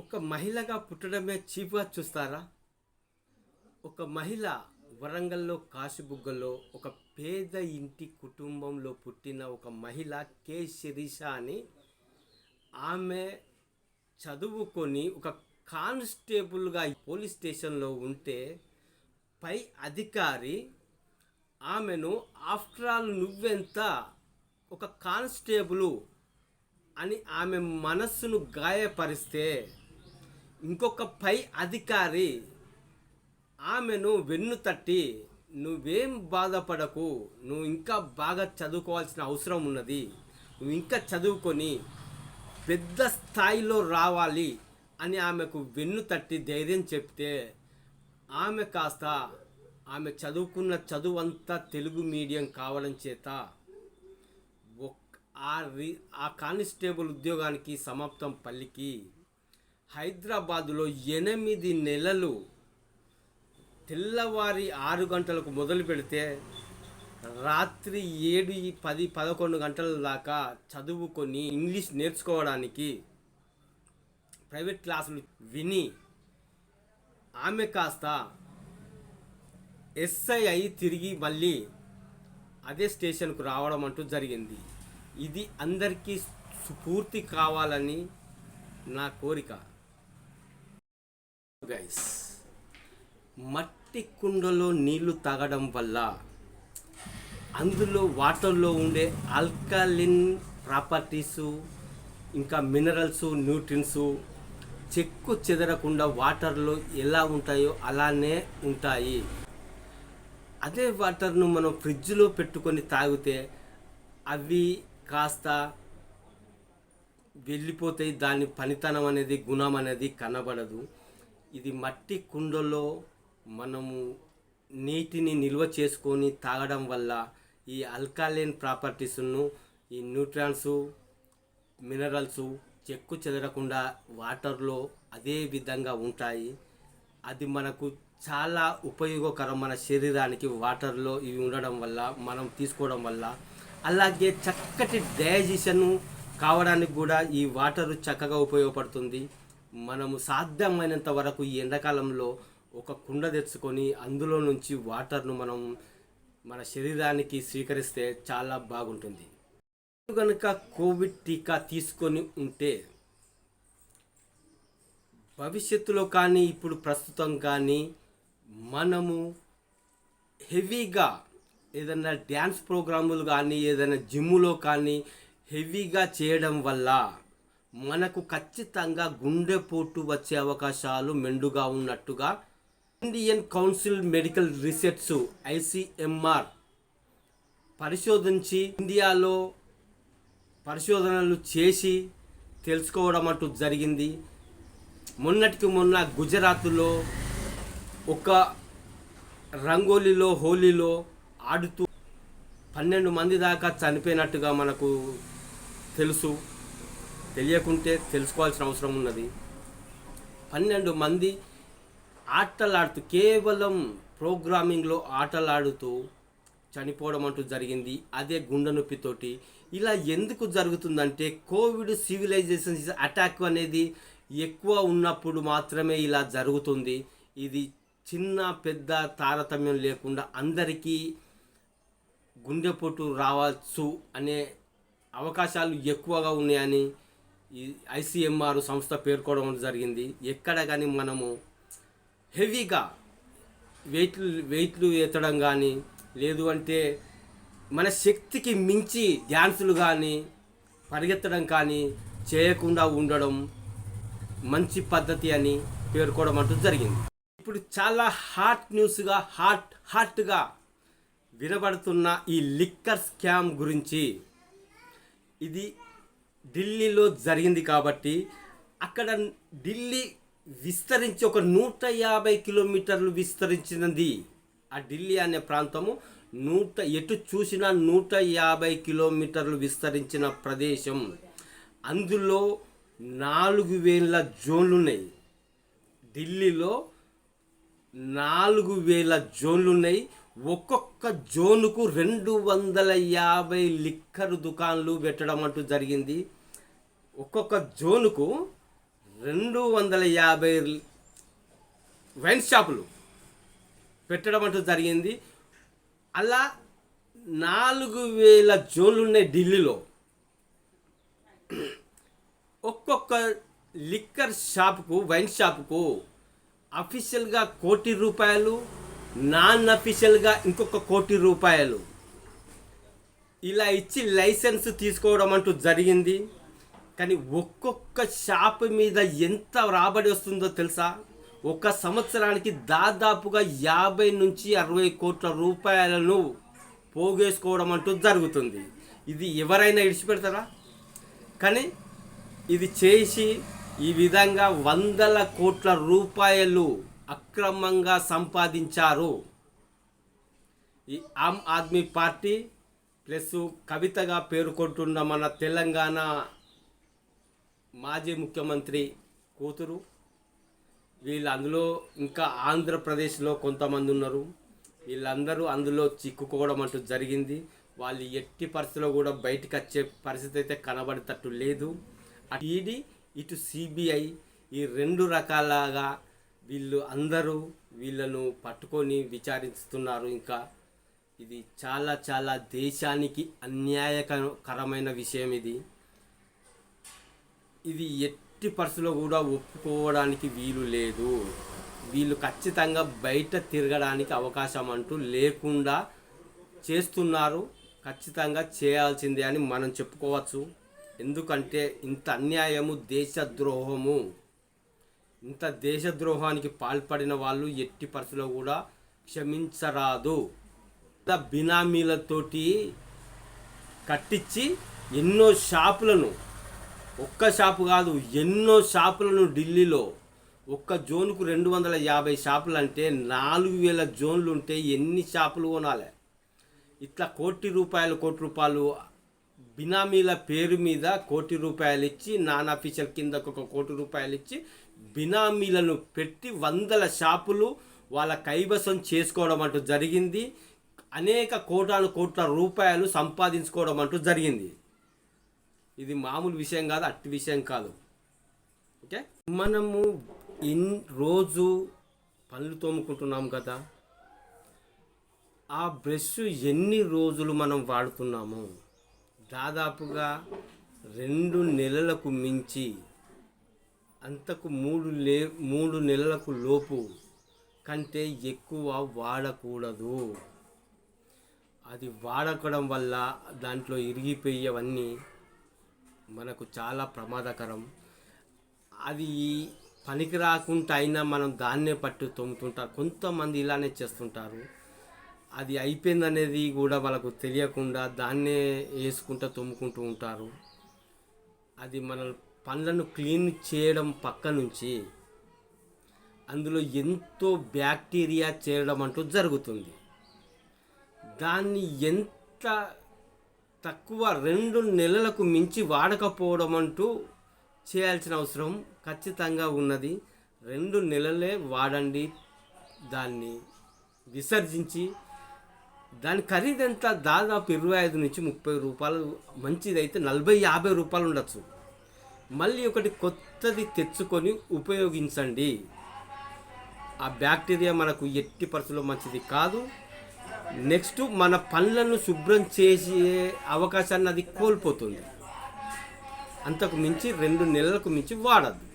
ఒక మహిళగా పుట్టడమే చీప్గా చూస్తారా? ఒక మహిళ వరంగల్లో కాశీబుగ్గలో ఒక పేద ఇంటి కుటుంబంలో పుట్టిన ఒక మహిళ కె. శిరీష అని ఆమె చదువుకొని ఒక కానిస్టేబుల్గా పోలీస్ స్టేషన్లో ఉంటే పై అధికారి ఆమెను ఆఫ్టర్ ఆల్ నువ్వెంత ఒక కానిస్టేబుల్ అని ఆమె మనస్సును గాయపరిస్తే ఇంకొక పై అధికారి ఆమెను వెన్ను తట్టి నువ్వేం బాధపడకు నువ్వు ఇంకా బాగా చదువుకోవాల్సిన అవసరం ఉన్నది. నువ్వు ఇంకా చదువుకొని పెద్ద స్థాయిలో రావాలి అని ఆమెకు వెన్ను తట్టి ధైర్యం చెప్తే ఆమె కాస్త ఆమె చదువుకున్న చదువంతా తెలుగు మీడియం కావడం చేత ఒక్- రి ఆ కానిస్టేబుల్ ఉద్యోగానికి సమాప్తం పల్లికి హైదరాబాదులో ఎనిమిది నెలలు తెల్లవారి ఆరు గంటలకు మొదలు పెడితే రాత్రి ఏడు పది పదకొండు గంటల దాకా చదువుకొని ఇంగ్లీష్ నేర్చుకోవడానికి ప్రైవేట్ క్లాసులు విని ఆమె కాస్త ఎస్ఐ అయి తిరిగి మళ్ళీ అదే స్టేషన్కు రావడం అంటూ జరిగింది. ఇది అందరికీ స్ఫూర్తి కావాలని నా కోరిక. గైస్ మట్టి కుండలో నీళ్ళు తాగడం వల్ల అందులో వాటర్లో ఉండే ఆల్కలిన్ ప్రాపర్టీసు ఇంకా మినరల్స్ న్యూట్రిన్స్ చెక్కు చెదరకుండా వాటర్లో ఎలా ఉంటాయో అలానే ఉంటాయి. అదే వాటర్ను మనం ఫ్రిడ్జ్లో పెట్టుకొని తాగితే అవి కాస్త వెళ్ళిపోతాయి. దాని పనితనం అనేది గుణం అనేది కనబడదు. ఇది మట్టి కుండలో మనము నీటిని నిల్వ చేసుకొని తాగడం వల్ల ఈ అల్కాలైన్ ప్రాపర్టీస్ను ఈ న్యూట్రాన్స్ మినరల్స్ చెక్కు చెదరకుండా వాటర్లో అదే విధంగా ఉంటాయి. అది మనకు చాలా ఉపయోగకరం మన శరీరానికి వాటర్లో ఇవి ఉండడం వల్ల మనం తీసుకోవడం వల్ల. అలాగే చక్కటి డైజెషన్ కావడానికి కూడా ఈ వాటర్ చక్కగా ఉపయోగపడుతుంది. మనము సాధ్యమైనంత వరకు ఈ ఎండాకాలంలో ఒక కుండ తెచ్చుకొని అందులో నుంచి వాటర్ను మనం మన శరీరానికి స్వీకరిస్తే చాలా బాగుంటుంది. కనుక కోవిడ్ టీకా తీసుకొని ఉంటే భవిష్యత్తులో కానీ ఇప్పుడు ప్రస్తుతం కానీ మనము హెవీగా ఏదైనా డ్యాన్స్ ప్రోగ్రాములు కానీ ఏదైనా జిమ్ములో కానీ హెవీగా చేయడం వల్ల మనకు ఖచ్చితంగా గుండెపోటు వచ్చే అవకాశాలు మెండుగా ఉన్నట్టుగా Indian Council Medical Research ICMR పరిశోధించి ఇండియాలో పరిశోధనలు చేసి తెలుసుకోవడం అంటూ జరిగింది. మొన్నటికి మొన్న గుజరాత్లో ఒక రంగోలీలో హోలీలో ఆడుతూ పన్నెండు మంది దాకా చనిపోయినట్టుగా మనకు తెలుసు. తెలియకుంటే తెలుసుకోవాల్సిన అవసరం ఉన్నది. పన్నెండు మంది ఆటలాడుతూ కేవలం ప్రోగ్రామింగ్లో ఆటలాడుతూ చనిపోవడం అంటూ జరిగింది. అదే గుండె నొప్పితోటి. ఇలా ఎందుకు జరుగుతుందంటే కోవిడ్ సివిలైజేషన్ అటాక్ అనేది ఎక్కువ ఉన్నప్పుడు మాత్రమే ఇలా జరుగుతుంది. ఇది చిన్న పెద్ద తారతమ్యం లేకుండా అందరికీ గుండెపోటు రావచ్చు అనే అవకాశాలు ఎక్కువగా ఉన్నాయని ఈ ఐసీఎంఆర్ సంస్థ పేర్కోవడం జరిగింది. ఎక్కడ కానీ మనము హెవీగా వెయిట్లు వెయిట్లు ఎత్తడం కానీ లేదు అంటే మన శక్తికి మించి డ్యాన్సులు కానీ పరిగెత్తడం కానీ చేయకుండా ఉండడం మంచి పద్ధతి అని పేర్కోవడం అంటూ జరిగింది. ఇప్పుడు చాలా హాట్ న్యూస్గా హాట్ హాట్గా వినబడుతున్న ఈ లిక్కర్ స్కామ్ గురించి. ఇది ఢిల్లీలో జరిగింది కాబట్టి అక్కడ ఢిల్లీ విస్తరించి ఒక నూట యాభై కిలోమీటర్లు విస్తరించినది. ఆ ఢిల్లీ అనే ప్రాంతము నూట ఎటు చూసినా నూట యాభై కిలోమీటర్లు విస్తరించిన ప్రదేశం. అందులో నాలుగు వేల జోన్లు ఉన్నాయి ఢిల్లీలో నాలుగు వేల జోన్లు ఉన్నాయి ఒక్కొక్క జోనుకు రెండు వందల యాభై లిక్కర్ దుకాన్లు పెట్టడం అంటూ జరిగింది. ఒక్కొక్క జోనుకు రెండు వందల యాభై వైన్ షాపులు పెట్టడం అంటూ జరిగింది. అలా నాలుగు వేల జోన్లు ఉన్నాయి ఢిల్లీలో. ఒక్కొక్క లిక్కర్ షాపుకు వైన్ షాప్కు అఫీషియల్గా కోటి రూపాయలు నాన్ అఫీషియల్గా ఇంకొక కోటి రూపాయలు. ఇలా ఇచ్చి లైసెన్స్ తీసుకోవడం అంటూ జరిగింది. కానీ ఒక్కొక్క షాప్ మీద ఎంత రాబడి వస్తుందో తెలుసా? ఒక సంవత్సరానికి దాదాపుగా యాభై నుంచి అరవై కోట్ల రూపాయలను పోగేసుకోవడం అంటూ జరుగుతుంది. ఇది ఎవరైనా ఇడిచిపెడతారా కానీ ఇది చేసి ఈ విధంగా వందల కోట్ల రూపాయలు అక్రమంగా సంపాదించారు. ఈ ఆమ్ ఆద్మీ పార్టీ ప్లస్ కవితగా పేర్కొంటున్న మన తెలంగాణ మాజీ ముఖ్యమంత్రి కూతురు. వీళ్ళు అందులో ఇంకా ఆంధ్రప్రదేశ్లో కొంతమంది ఉన్నారు. వీళ్ళందరూ అందులో చిక్కుకోవడం అంటూ జరిగింది. వాళ్ళు ఎట్టి పరిస్థితిలో కూడా బయటకు వచ్చే పరిస్థితి అయితే కనబడేటట్టు లేదు. అటు ఈడీ ఇటు సిబిఐ ఈ రెండు రకాలుగా వీళ్ళు అందరూ వీళ్ళను పట్టుకొని విచారిస్తున్నారు. ఇంకా ఇది చాలా చాలా దేశానికి అన్యాయకరమైన విషయం ఇది. ఇది ఎట్టి పరిస్థితుల్లో కూడా ఒప్పుకోవడానికి వీలు లేదు. వీళ్ళు ఖచ్చితంగా బయట తిరగడానికి అవకాశం అంటూ లేకుండా చేస్తున్నారు. ఖచ్చితంగా చేయాల్సిందే అని మనం చెప్పుకోవచ్చు. ఎందుకంటే ఇంత అన్యాయము దేశద్రోహము ఇంత దేశద్రోహానికి పాల్పడిన వాళ్ళు ఎట్టి పరిస్థితుల్లో కూడా క్షమించరాదు. బినామీలతోటి కట్టించి ఎన్నో షాపులను ఒక్క షాపు కాదు ఎన్నో షాపులను ఢిల్లీలో. ఒక్క జోన్కు రెండు వందల యాభై షాపులు అంటే నాలుగు వేల జోన్లు ఉంటే ఎన్ని షాపులు కొనాలి? ఇట్లా కోటి రూపాయలు కోటి రూపాయలు బినామీల పేరు మీద కోటి రూపాయలు ఇచ్చి నాన్ అఫీషియల్ కింద ఒక కోటి రూపాయలు ఇచ్చి బినామీలను పెట్టి వందల షాపులు వాళ్ళ కైవసం చేసుకోవడం అంటూ జరిగింది. అనేక కోటాను కోట్ల రూపాయలు సంపాదించుకోవడం అంటూ జరిగింది. ఇది మామూలు విషయం కాదు అట్టి విషయం కాదు. ఓకే? మనము ఇన్ రోజు పళ్ళు తోముకుంటున్నాం కదా. ఆ బ్రష్ ఎన్ని రోజులు మనం వాడుతున్నాము? దాదాపుగా రెండు నెలలకు మించి అంతకు మూడు లే మూడు నెలలకు లోపు కంటే ఎక్కువ వాడకూడదు. అది వాడకడం వల్ల దాంట్లో ఇరిగిపోయేవన్నీ మనకు చాలా ప్రమాదకరం. అది పనికి రాకుండా అయినా మనం దాన్నే పట్టు తోముతుంటారు కొంతమంది ఇలానే చేస్తుంటారు. అది అయిపోయిందనేది కూడా వాళ్ళకు తెలియకుండా దాన్నే వేసుకుంటూ తొమ్ముకుంటూ ఉంటారు. అది మన పనులను క్లీన్ చేయడం పక్క నుంచి అందులో ఎంతో బ్యాక్టీరియా చేరడం అంటూ జరుగుతుంది. దాన్ని ఎంత తక్కువ రెండు నెలలకు మించి వాడకపోవడం అంటూ చేయాల్సిన అవసరం ఖచ్చితంగా ఉన్నది. రెండు నెలలే వాడండి. దాన్ని విసర్జించి దాని ఖరీదు ఎంత? దాదాపు ఇరవై ఐదు నుంచి ముప్పై రూపాయలు. మంచిదైతే నలభై యాభై రూపాయలు ఉండొచ్చు. మళ్ళీ ఒకటి కొత్తది తెచ్చుకొని ఉపయోగించండి. ఆ బ్యాక్టీరియా మనకు ఎట్టి పరిస్థితుల్లో మంచిది కాదు. నెక్స్ట్ మన పనులను శుభ్రం చేసే అవకాశాన్ని అది కోల్పోతుంది. అంతకు మించి రెండు నెలలకు మించి వాడద్దు.